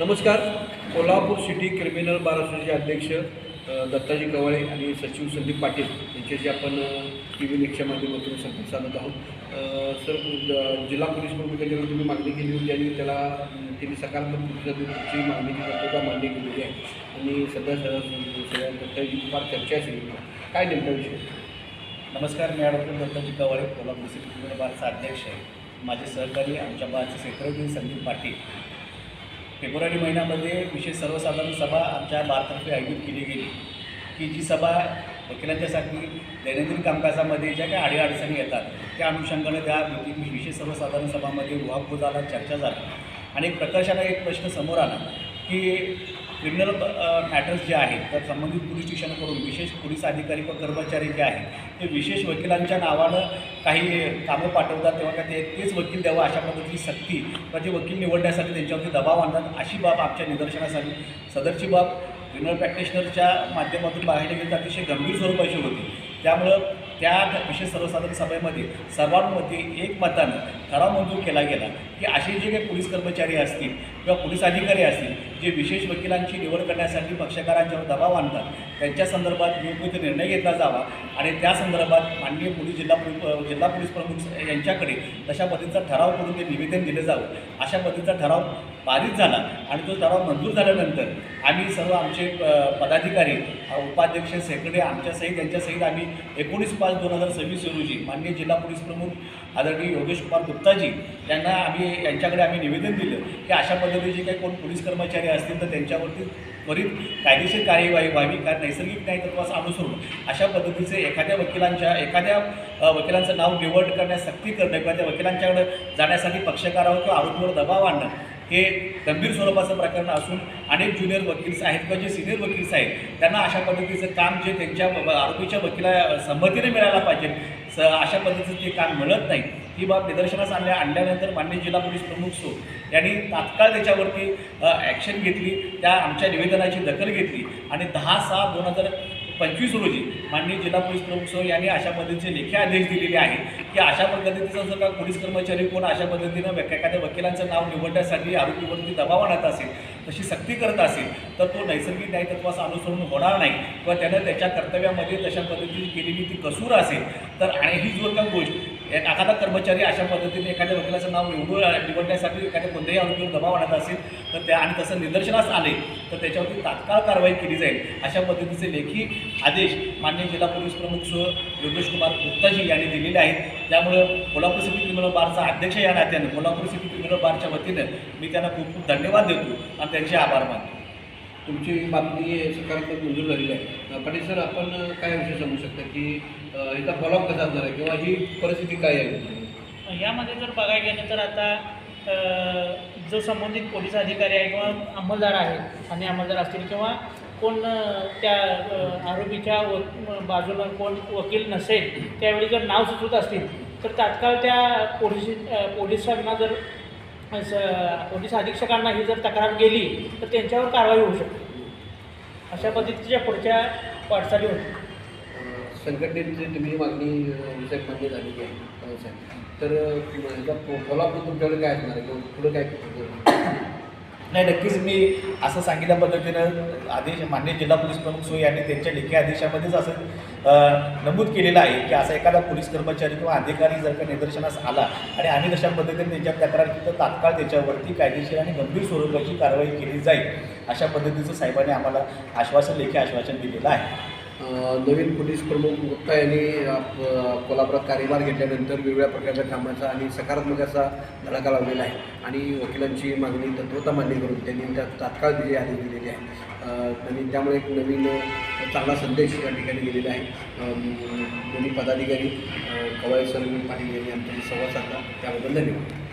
नमस्कार. Kolhapur city criminal बार असोसिएशनचे अध्यक्ष दत्ताजी कवळे आणि सचिव संदीप पाटील यांच्याशी आपण टी व्ही निकच्या माध्यमातून संपर्क साधत आहोत. सर जिल्हा पोलीस प्रमुखांच्याकडे तुम्ही मागणी केली होती आणि त्याला त्यांनी सकारात्मक प्रतिसाद तुमची मागणीची मान्य केलेली आहे. आणि सध्या सर सगळ्या दत्ताजी फार चर्चा असेल काय नेमका विषय? नमस्कार मी doctor Dattaji Kawale Kolhapur city criminal बारचा अध्यक्ष आहे. माझे सहकारी आमच्या बारचे सेक्रेटरी संदीप पाटील. फेब्रुवारी महिन्यामध्ये विशेष सर्वसाधारण सभा आमच्या बारतर्फे आयोजित केली गेली. की जी सभा वकिलांच्यासाठी दैनंदिन कामकाजामध्ये ज्या काही अडीअडचणी येतात त्या अनुषंगाने त्या विशेष सर्वसाधारण सभामध्ये उहापोह झाला चर्चा झाली. आणि एक एक प्रश्न समोर आला की क्रिमिनल मॅटर्स जे आहेत तर संबंधित पोलीस स्टेशनकडून विशेष पोलीस अधिकारी व कर्मचारी जे आहेत ते विशेष वकिलांच्या नावानं काही कामं पाठवतात तेव्हा का ते तेच वकील द्यावं अशा पद्धतीची सक्ती व ते वकील निवडण्यासाठी त्यांच्यावरती दबाव आणतात. अशी बाब आमच्या निदर्शनास आली सदरची बाब क्रिमिनल प्रॅक्टिशनरच्या माध्यमातून पाहायला गेलं तर अतिशय गंभीर स्वरूपाची होती. त्यामुळं त्या विशेष सर्वसाधारण सभेमध्ये सर्वांमध्ये एकमतानं ठराव मंजूर केला गेला की असे जे काही पोलीस कर्मचारी असतील किंवा पोलीस अधिकारी असतील जे विशेष वकिलांची निवड करण्यासाठी पक्षकारांच्यावर दबाव आणतात त्यांच्या संदर्भात योग्य निर्णय घेतला जावा आणि त्या संदर्भात माननीय पोलीस जिल्हा पोलीस जिल्हा पोलीस प्रमुख यांच्याकडे तशा पद्धतीचा ठराव करून ते निवेदन दिलं जावं. अशा पद्धतीचा ठराव पारित झाला आणि तो ठराव मंजूर झाल्यानंतर आम्ही सर्व आमचे पदाधिकारी उपाध्यक्ष सेक्रेटरी आमच्यासहित यांच्यासहित आम्ही एकोणीस पाच दोन हजार सव्वीस रोजी माननीय जिल्हा पोलीस प्रमुख आदरणीय योगेश कुमार गुप्ताजी यांना आम्ही यांच्याकडे आम्ही निवेदन दिलं की अशा पद्धतीचे काही कोण पोलीस कर्मचारी असतील तर त्यांच्यावरती त्वरित कायदेशीर कार्यवाही व्हावी कारण नैसर्गिक न्याय तत्वास अनुसरून अशा पद्धतीचे एखाद्या वकिलांच्या एखाद्या वकिलांचं नाव निवड करण्यास सक्ती करणं किंवा त्या वकिलांच्याकडे जाण्यासाठी पक्षकारावर किंवा आरोपीवर दबाव आणणं हे गंभीर स्वरूपाचं प्रकरण असून अनेक ज्युनियर वकील्स आहेत किंवा जे सिनियर वकील्स आहेत त्यांना अशा पद्धतीचं काम जे त्यांच्या आरोपीच्या वकिला संमतीने मिळायला पाहिजे स अशा पद्धतीचं ते काम मिळत नाही ही बाब निदर्शनास आणल्या आणल्यानंतर माननीय जिल्हा पोलीस प्रमुख सो यांनी तात्काळ त्याच्यावरती ॲक्शन घेतली त्या आमच्या निवेदनाची दखल घेतली आणि दहा सहा दोन हजार पंचवीस रोजी माननीय जिल्हा पोलीस प्रमुख सो यांनी अशा पद्धतीचे लेखी आदेश दिलेले आहेत की अशा पद्धतीचं जर का पोलीस कर्मचारी कोण अशा पद्धतीनं एखाद्या वकिलांचं नाव निवडण्यासाठी आरोपीवरती दबाव आणत असेल तशी सक्ती करत असेल तर तो नैसर्गिक न्यायतत्वास अनुसरून होणार नाही किंवा त्यानं त्याच्या कर्तव्यामध्ये तशा पद्धतीने केलेली ती कसूर असेल तर आणि ही जर का गोष्ट एक एखादा कर्मचारी अशा पद्धतीने एखाद्या वकिलाचं नाव निवडून निवडण्यासाठी एखाद्या कोणत्याही आरोपीवर दबाव आणत असेल तर त्या आणि तसं निदर्शनास आले तर त्याच्यावरती तात्काळ कारवाई केली जाईल अशा पद्धतीचे लेखी आदेश माननीय जिल्हा पोलीस प्रमुख सो. योगेश कुमार गुप्ताजी यांनी दिलेले आहेत. त्यामुळं कोल्हापूर सिटी क्रिमिनल बारचा अध्यक्ष या नात्यानं कोल्हापूर सिटी क्रिमिनल बारच्या वतीनं मी त्यांना खूप खूप धन्यवाद देतो आणि त्यांचे आभार मानतो. तुमची बातमी सकारात्मक मंजूर झालेली आहे. अ, पाटील सर आपण काय विषय सांगू शकता की याचा फॉलोअप कसा असणार आहे किंवा ही परिस्थिती काय आहे? यामध्ये जर बघायला गेलं तर आता जो संबंधित पोलीस अधिकारी आहे किंवा अंमलदार आहे आणि अंमलदार असतील किंवा कोण त्या आरोपीच्या व बाजूला कोण वकील नसेल त्यावेळी जर नाव सुचवत असतील तर तात्काळ त्या पोलीस पोलिसांना जर पोलीस अधीक्षकांना ही जर तक्रार गेली तर त्यांच्यावर कारवाई होऊ शकते. अशा पद्धतीच्या पुढच्या वाटचाली होत्या संघटनेची तुम्ही मागणी विषयक विषय झालेली आहे तर फॉलोअप तुमच्याकडे काय असणार आहे? किंवा पुढं काय नाही नक्कीच मी असं सांगितल्या पद्धतीनं आदेश मान्य जिल्हा पोलीस प्रमुख सोय यांनी त्यांच्या लेखी आदेशामध्येच असं नमूद केलेलं आहे की असा एखादा पोलीस कर्मचारी किंवा अधिकारी जर का निदर्शनास आला आणि आम्ही तशा पद्धतीने त्यांच्या तक्रार केली तर तात्काळ त्याच्यावरती कायदेशीर आणि गंभीर स्वरूपाची कारवाई केली जाईल अशा पद्धतीचं साहेबांनी आम्हाला आश्वासन लेखी आश्वासन दिलेलं आहे. नवीन पोलीस प्रमुख गुप्ता यांनी कोल्हापुरात कार्यभार घेतल्यानंतर वेगवेगळ्या प्रकारच्या कामाचा आणि सकारात्मक असा धडाका लावलेला आहे. आणि वकिलांची मागणी तत्वता मान्य करून त्यांनी त्या तात्काळ दिले आदेश दिलेले आहे. आणि त्यामुळे एक नवीन चांगला संदेश या ठिकाणी दिलेला आहे. दोन्ही पदाधिकारी अ, कवाय सर पाटील यांनी आमच्याशी संवाद साधला. त्याबद्दल धन्यवाद.